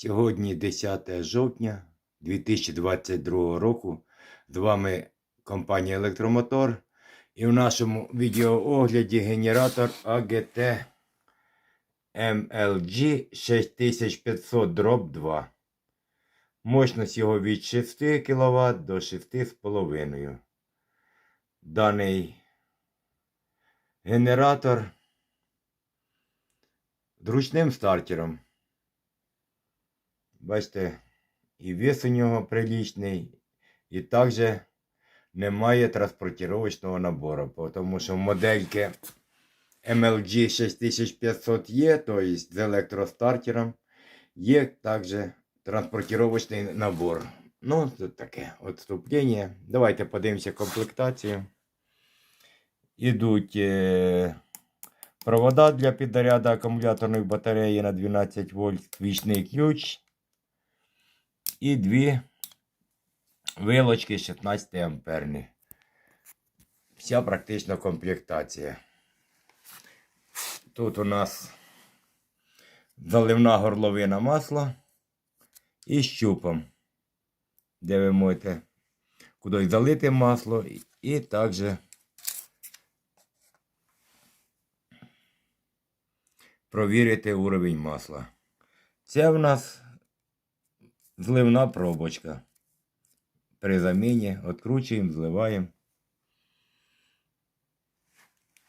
Сьогодні 10 жовтня 2022 року. З вами компанія Електромотор. І в нашому відеоогляді генератор АГТ MLG 6500 дроб 2. Мощність його від 6 кВт до 6,5. Даний генератор з ручним стартером. Бачите, і вес у нього приличний, і також немає транспортировочного набору, тому що модельки MLG 6500 є, тобто з електростартером, є також транспортировочний набор. Ну, це таке відступлення. Давайте подивимося комплектацію. Ідуть е, провода для підзаряду акумуляторної батареї на 12 вольт, вічний ключ і дві вилочки 16 амперні. Вся практично комплектація. Тут у нас заливна горловина масла і щупом, де ви можете кудись залити масло і, також провірити уровень масла. Це в нас зливна пробочка. При заміні відкручуємо, зливаємо.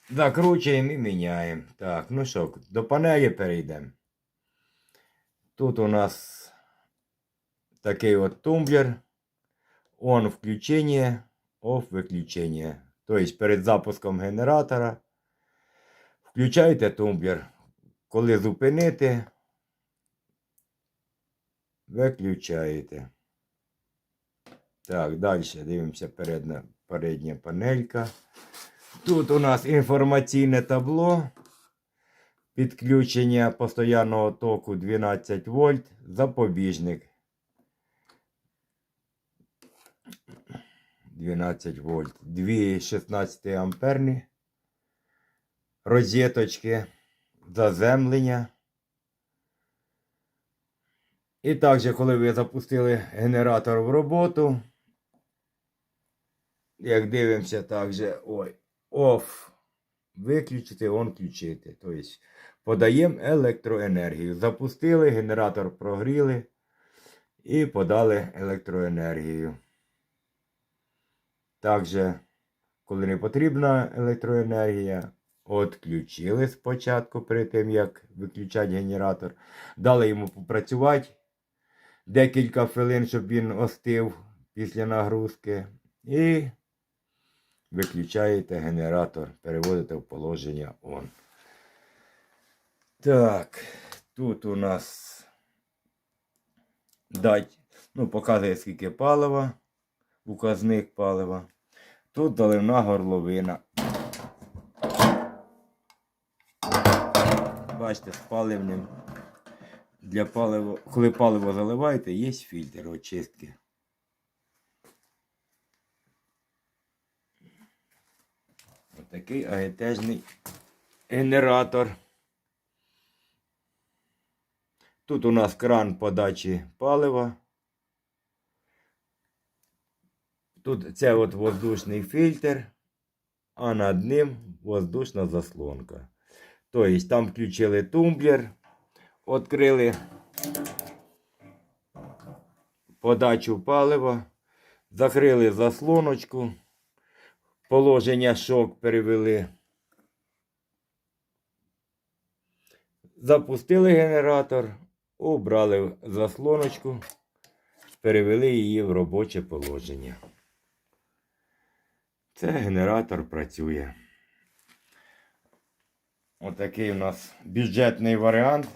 Закручуємо і міняємо. Так, ну що, до панелі перейдемо. Тут у нас такий от тумблер. Он включення, off виключення. Тобто перед запуском генератора включаєте тумблер. Коли зупинити, виключаєте. Так, далі дивимося передня, передня панелька. Тут у нас інформаційне табло. Підключення постоянного току 12 вольт. Запобіжник. 12 вольт. Дві 16 амперні. Розеточки. Заземлення. І також, коли ви запустили генератор в роботу, як дивимося, також ой, off, виключити, он включити. Тобто подаємо електроенергію. Запустили, генератор прогріли і подали електроенергію. Також, коли не потрібна електроенергія, Отключили спочатку перед тим, як виключати генератор. Дали йому попрацювати декілька хвилин, щоб він остив після нагрузки. І виключаєте генератор, переводите в положення ON. Так, тут у нас дать, ну, показує скільки палива, указник палива. Тут заливна горловина. Бачите, з паливним. Для палива, коли паливо заливаєте, є фільтр очистки. Отакий агітежний генератор. Тут у нас кран подачі палива. Тут це от воздушний фільтр, а над ним воздушна заслонка. Тобто там включили тумблер, відкрили подачу палива, закрили заслоночку, положення шок перевели. Запустили генератор, убрали заслоночку, перевели її в робоче положення. Це генератор працює. Отакий у нас бюджетний варіант.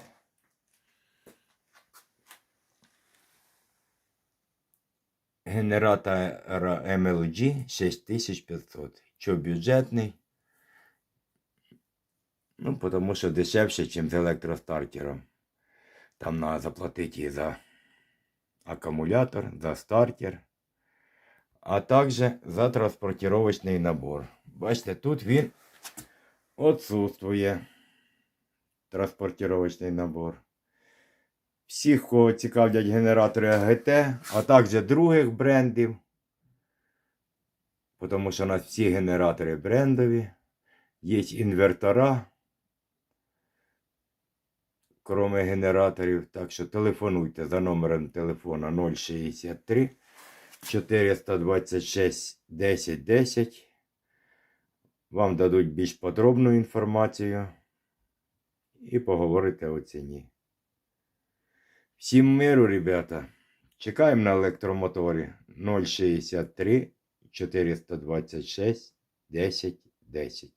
Генератора MLG 6500. Що бюджетний? Ну, тому що дешевше, ніж з електростартером. Там треба заплатити і за акумулятор, за стартер, а також за транспортировочний набор. Бачите, тут він отсутствує транспортировочний набор. Всіх, кого цікавлять генератори АГТ, а також других брендів. Тому що у нас всі генератори брендові. Є інвертора, кроме генераторів. Так що телефонуйте за номером телефона 063 426 10 10. Вам дадуть більш подробну інформацію і поговорите о ціні. Всім миру, ребята. Чекаємо на електромоторі 063 426 10 10.